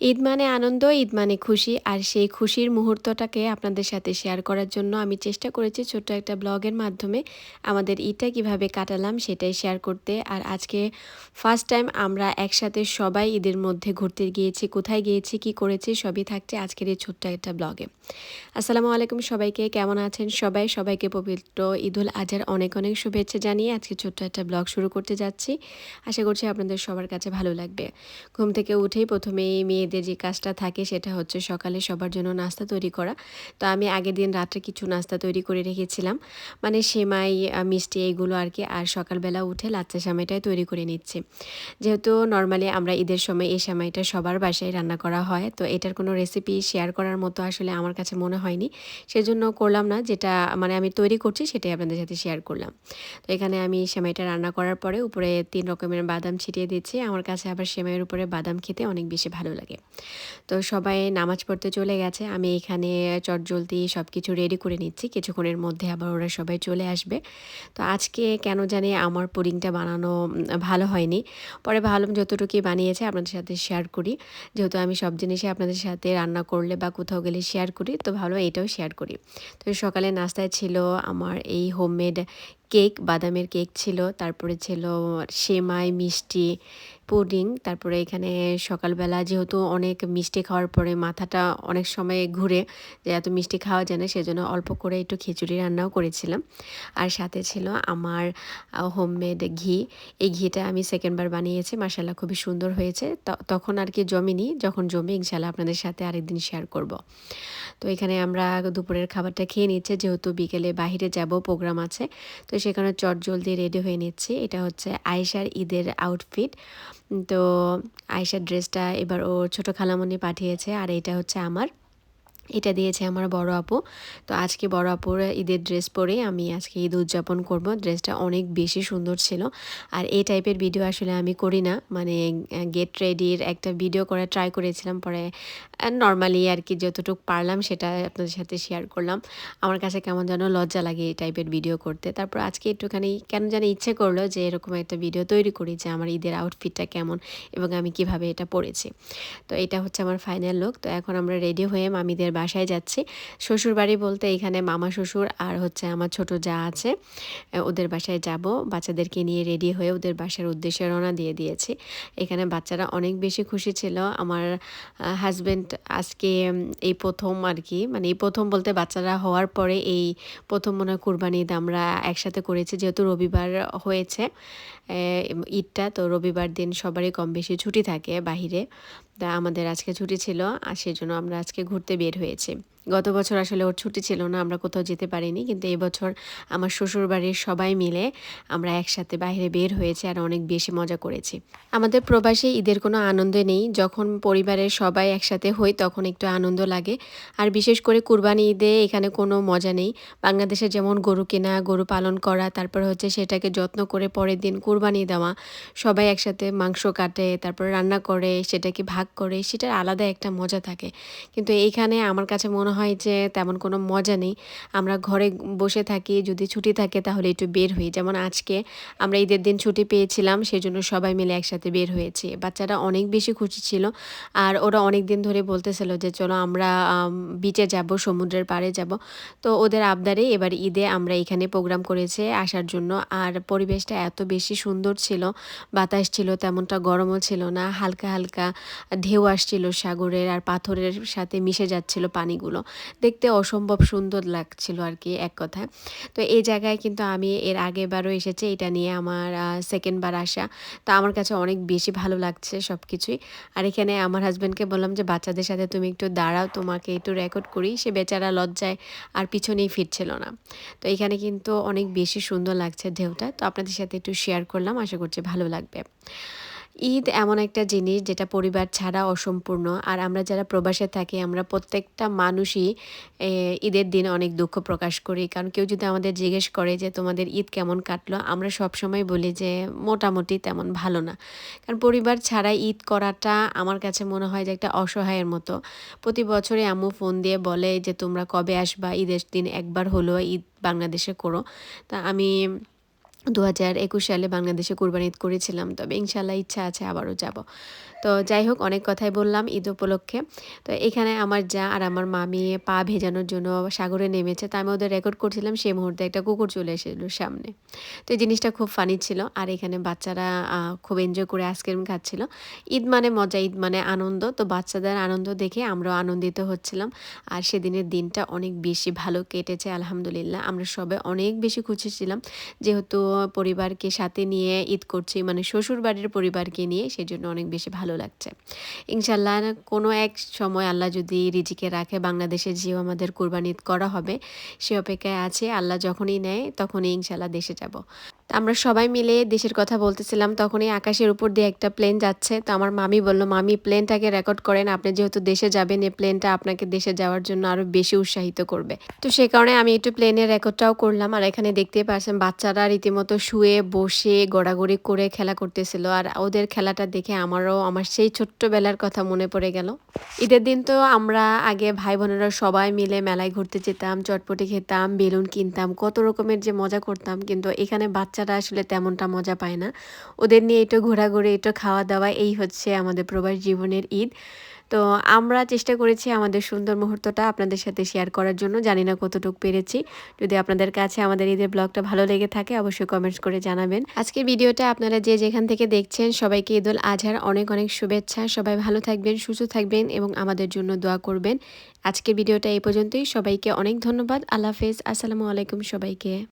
ঈদ মানে আনন্দ, ঈদ মানে খুশি। আর সেই খুশির মুহূর্তটাকে আপনাদের সাথে শেয়ার করার জন্য আমি চেষ্টা করেছি ছোট্ট একটা ব্লগের মাধ্যমে আমাদের ঈদটা কীভাবে কাটালাম সেটাই শেয়ার করতে। আর আজকে ফার্স্ট টাইম আমরা একসাথে সবাই ঈদের মধ্যে ঘুরতে গিয়েছি, কোথায় গিয়েছি, কি করেছি সবই থাকছে আজকের এই ছোট্ট একটা ব্লগে। আসসালামু আলাইকুম সবাইকে, কেমন আছেন সবাই? সবাইকে পবিত্র ঈদুল আজহার অনেক অনেক শুভেচ্ছা জানিয়ে আজকে ছোট্ট একটা ব্লগ শুরু করতে যাচ্ছি। আশা করছি আপনাদের সবার কাছে ভালো লাগবে। ঘুম থেকে উঠেই প্রথমেই মেয়েদের যে কাজটা থাকে সেটা হচ্ছে সকালে সবার জন্য নাস্তা তৈরি করা। তো আমি আগের দিন রাত্রে কিছু নাস্তা তৈরি করে রেখেছিলাম। মানে সেমাই মিষ্টি এইগুলো আর কি, আর সকালবেলা উঠে লাচ্চা সেমাইটাই তৈরি করে নিচ্ছে। যেহেতু নর্মালি আমরা ঈদের সময় এই সেমাইটা সবার বাসায় রান্না করা হয়, তো এটার কোনো রেসিপি শেয়ার করার মতো আসলে আমার কাছে মনে হয়নি। সেজন্য করলাম না, যেটা মানে আমি তৈরি করছি সেটাই আপনাদের সাথে শেয়ার করলাম। তো এখানে আমি সেমাইটা রান্না করার পরে উপরে তিন রকমের বাদাম ছিটিয়ে দিচ্ছি। আমার কাছে আবার সেমাইয়ের উপরে বাদাম খেতে অনেক বেশি ভালো লাগে। তো সবাই নামাজ পড়তে চলে গেছে। আমি এখানে চটজলদি সব কিছু রেডি করে নিচ্ছি। কিছুক্ষণের মধ্যে আবার ওরা সবাই চলে আসবে। তো আজকে কেন জানি আমার পুডিংটা বানানো ভালো হয়নি। পরে ভাবলাম যতটুকুই বানিয়েছে আপনাদের সাথে শেয়ার করি। যেহেতু আমি সব জিনিসই আপনাদের সাথে রান্না করলে বা কোথাও গেলে শেয়ার করি, তো ভালো এটাও শেয়ার করি। তো সকালে নাস্তায় ছিল আমার এই হোমমেড কেক, বাদামের কেক ছিল, তারপরে ছিল সেমাই, মিষ্টি, পুডিং, তারপরে এখানে সকালবেলা যেহেতু অনেক মিষ্টি খাওয়ার পরে মাথাটা অনেক সময় ঘুরে যে এত মিষ্টি খাওয়া যায় না, সেজন্য অল্প করে একটু খিচুড়ি রান্নাও করেছিলাম। আর সাথে ছিল আমার হোমমেড ঘি। এই ঘিটা আমি সেকেন্ডবার বানিয়েছি মাসাল্লাহ খুবই সুন্দর হয়েছে। তখন আর কি জমিনি, যখন জমি ইনশাল্লাহ আপনাদের সাথে আরেকদিন শেয়ার করব। তো এখানে আমরা দুপুরের খাবারটা খেয়ে নিচ্ছে, যেহেতু বিকেলে বাহিরে যাব প্রোগ্রাম আছে। তো সেখানে চট জলদি রেডি হয়ে নিচ্ছি। এটা হচ্ছে আয়েশার ঈদের আউটফিট তো আয়েশার ড্রেসটা এবার ও ছোটো খালামণি পাঠিয়েছে আর এটা হচ্ছে আমার। এটা দিয়েছে আমার বড় আপু। তো আজকে বড় আপুর ঈদের ড্রেস পরে আমি আজকে ঈদ উদযাপন করব। ড্রেসটা অনেক বেশি সুন্দর ছিল। আর এই টাইপের ভিডিও আসলে আমি করি না। মানে গেট রেডির একটা ভিডিও করে ট্রাই করেছিলাম। পরে নর্মালি আর কি যতটুকু পারলাম সেটা আপনাদের সাথে শেয়ার করলাম। আমার কাছে কেমন যেন লজ্জা লাগে এই টাইপের ভিডিও করতে। তারপর আজকে একটুখানি কেন যেন ইচ্ছে করল যে এরকম একটা ভিডিও তৈরি করি যে আমার ঈদের আউটফিটটা কেমন এবং আমি কীভাবে এটা পরেছি। তো এটা হচ্ছে আমার ফাইনাল লুক তো এখন আমরা রেডি হয়ে মামিদের বাসায় যাচ্ছি। শ্বশুর বাড়ি বলতে এখানে মামা শ্বশুর আর হচ্ছে আমার ছোট যা আছে ওদের বাসায় যাব। বাচ্চাদেরকে নিয়ে রেডি হয়ে ওদের বাসার উদ্দেশ্যে রওনা দিয়ে দিয়েছি। এখানে বাচ্চারা অনেক বেশি খুশি ছিল। আমার হাজব্যান্ড আজকে এই প্রথম আর কি মানে এই প্রথম বলতে বাচ্চারা হওয়ার পরে এই প্রথম মনে হয় কুরবানি ঈদ আমরা একসাথে করেছি। যেহেতু রবিবার হয়েছে ঈদটা তো রবিবার দিন সবারই কম বেশি ছুটি থাকে বাহিরে। তা আমাদের আজকে ছুটি ছিল আর সেই জন্য আমরা আজকে ঘুরতে বের হয়েছি। গত বছর আসলে ওর ছুটি ছিল না, আমরা কোথাও যেতে পারিনি। কিন্তু এবছর আমার শ্বশুর বাড়ির সবাই মিলে আমরা একসাথে বাইরে বের হয়েছি আর অনেক বেশি মজা করেছি। আমাদের প্রবাসে ঈদের কোনো আনন্দ নেই। যখন পরিবারের সবাই একসাথে হই তখন একটু আনন্দ লাগে। আর বিশেষ করে কুরবানি ঈদে এখানে কোনো মজা নেই। বাংলাদেশে যেমন গরু কেনা, গরু পালন করা, তারপর হচ্ছে সেটাকে যত্ন করে পরের দিন কুরবানি দেওয়া, সবাই একসাথে মাংস কাটে, তারপর রান্না করে, সেটাকে ভাগ করে, সেটার আলাদা একটা মজা থাকে। কিন্তু এইখানে আমার কাছে মনে হয় যে তেমন কোনো মজা নেই। আমরা ঘরে বসে থাকি, যদি ছুটি থাকে তাহলে একটু বের হই। যেমন আজকে আমরা ঈদের দিন ছুটি পেয়েছিলাম সেই জন্য সবাই মিলে একসাথে বের হয়েছি। বাচ্চারা অনেক বেশি খুশি ছিল আর ওরা অনেক দিন ধরে বলতেছিল যে, চলো আমরা বিচে যাব, সমুদ্রের পাড়ে যাব। তো ওদের আবদারে এবার ঈদে আমরা এখানে প্রোগ্রাম করেছে আসার জন্য। আর পরিবেশটা এত বেশি সুন্দর ছিল, বাতাস ছিল, তেমনটা গরমও ছিল না। হালকা হালকা ঢেউ আসছিল সাগরের আর পাথরের সাথে মিশে যাচ্ছিল পানিগুলো। দেখতে অসম্ভব সুন্দর লাগছিল আর কি এক কথায়। তো এই জায়গায় কিন্তু আমি এর আগেবারও এসেছি, এটা নিয়ে আমার সেকেন্ডবার আসা। তো আমার কাছে অনেক বেশি ভালো লাগছে সব কিছুই আর এখানে আমার হাজব্যান্ডকে বললাম যে, বাচ্চাদের সাথে তুমি একটু দাঁড়াও, তোমাকে একটু রেকর্ড করি। সে বেচারা লজ্জায় আর পিছনেই ফিরছিল না। তো এখানে কিন্তু অনেক বেশি সুন্দর লাগছে ঢেউটা। তো আপনাদের সাথে একটু শেয়ার করলাম, আশা করছি ভালো লাগবে। ঈদ এমন একটা জিনিস যেটা পরিবার ছাড়া অসম্পূর্ণ। আর আমরা যারা প্রবাসে থাকি, আমরা প্রত্যেকটা মানুষই ঈদের দিন অনেক দুঃখ প্রকাশ করি। কারণ কেউ যদি আমাদের জিজ্ঞেস করে যে, তোমাদের ঈদ কেমন কাটলো? আমরা সব সময় বলি যে, মোটামুটি তেমন ভালো না। কারণ পরিবার ছাড়া ঈদ করাটা আমার কাছে মনে হয় যে, একটা অসহায়ের মতো। প্রতি বছরে আম্মু ফোন দিয়ে বলে যে, তোমরা কবে আসবা? ঈদের দিন একবার হলো ঈদ বাংলাদেশে করো। তা আমি দু হাজার একুশ সালে বাংলাদেশে কোরবানি করেছিলাম, তবে ইনশাল্লাহ ইচ্ছা আছে আবারও যাব। তো যাই হোক, অনেক কথাই বললাম ঈদ উপলক্ষে। তো এখানে আমার যা আর আমার মামি পা ভেজানোর জন্য সাগরে নেমেছে, তা আমি ওদের রেকর্ড করছিলাম, সেই মুহূর্তে একটা কুকুর চলে এসেছিল সামনে। তো এই জিনিসটা খুব ফানি ছিল, আর এখানে বাচ্চারা খুব এনজয় করে আইসক্রিম খাচ্ছিল। ঈদ মানে মজা, ঈদ মানে আনন্দ, তো বাচ্চাদের আনন্দ দেখে আমরাও আনন্দিত হচ্ছিলাম। আর সেদিনের দিনটা অনেক বেশি ভালো কেটেছে, আলহামদুলিল্লাহ। আমরা সবে অনেক বেশি খুশি ছিলাম, যেহেতু পরিবারকে সাথে নিয়ে ঈদ করছি মানে শ্বশুর বাড়ির পরিবারকে নিয়ে সেই জন্য অনেক বেশি ভালো লাগছে। ইনশাল্লাহ কোনো এক সময় আল্লাহ যদি রিজিকে রাখে, বাংলাদেশে যেও আমাদের কোরবানি ঈদ করা হবে, সে অপেক্ষায় আছে। আল্লাহ যখনই নেয়, তখনই ইনশাল্লাহ দেশে যাব। আমরা সবাই মিলে দেশের কথা বলতেছিলাম, তখনই আকাশের উপর দিয়ে একটা প্লেন যাচ্ছে। তো আমার মামি বলল, মামি প্লেনটাকে রেকর্ড করেন, আপনি যেহেতু দেশে যাবেন, এই প্লেনটা আপনাকে দেশে যাওয়ার জন্য আরও বেশি উৎসাহিত করবে। তো সে কারণে আমি একটু প্লেনের রেকর্ডটাও করলাম, আর এখানে দেখতে পাচ্ছেন বাচ্চারা রীতিমতো শুয়ে, বসে, গড়াগড়ি করে খেলা করতেছিল। আর ওদের খেলাটা দেখে আমারও, আমার সেই ছোট্টবেলার কথা মনে পড়ে গেল। ঈদের দিন তো আমরা আগে ভাই বোনেরা সবাই মিলে মেলায় ঘুরতে যেতাম, চটপটি খেতাম, বেলুন কিনতাম, কত রকমের যে মজা করতাম। কিন্তু এখানে বাচ্চারা আসলে তেমনটা মজা পায় না। ওদের নিয়ে একটু ঘোরাঘুরি, একটু খাওয়া দাওয়া এই হচ্ছে আমাদের প্রবাস জীবনের ঈদ। তো আমরা চেষ্টা করেছি আমাদের সুন্দর মুহূর্তটা আপনাদের সাথে শেয়ার করার জন্য। জানি না কতটুকু পেরেছি। যদি আপনাদের কাছে আমাদের ঈদের ব্লগটা ভালো লেগে থাকে, অবশ্যই কমেন্টস করে জানাবেন। আজকের ভিডিওটা আপনারা যে যেখান থেকে দেখছেন, সবাইকে ঈদুল আজহার অনেক অনেক শুভেচ্ছা। সবাই ভালো থাকবেন, সুস্থ থাকবেন এবং আমাদের জন্য দোয়া করবেন। আজকের ভিডিওটা এই পর্যন্তই। সবাইকে অনেক ধন্যবাদ। আল্লাহ হাফেজ। আসসালামু আলাইকুম সবাইকে।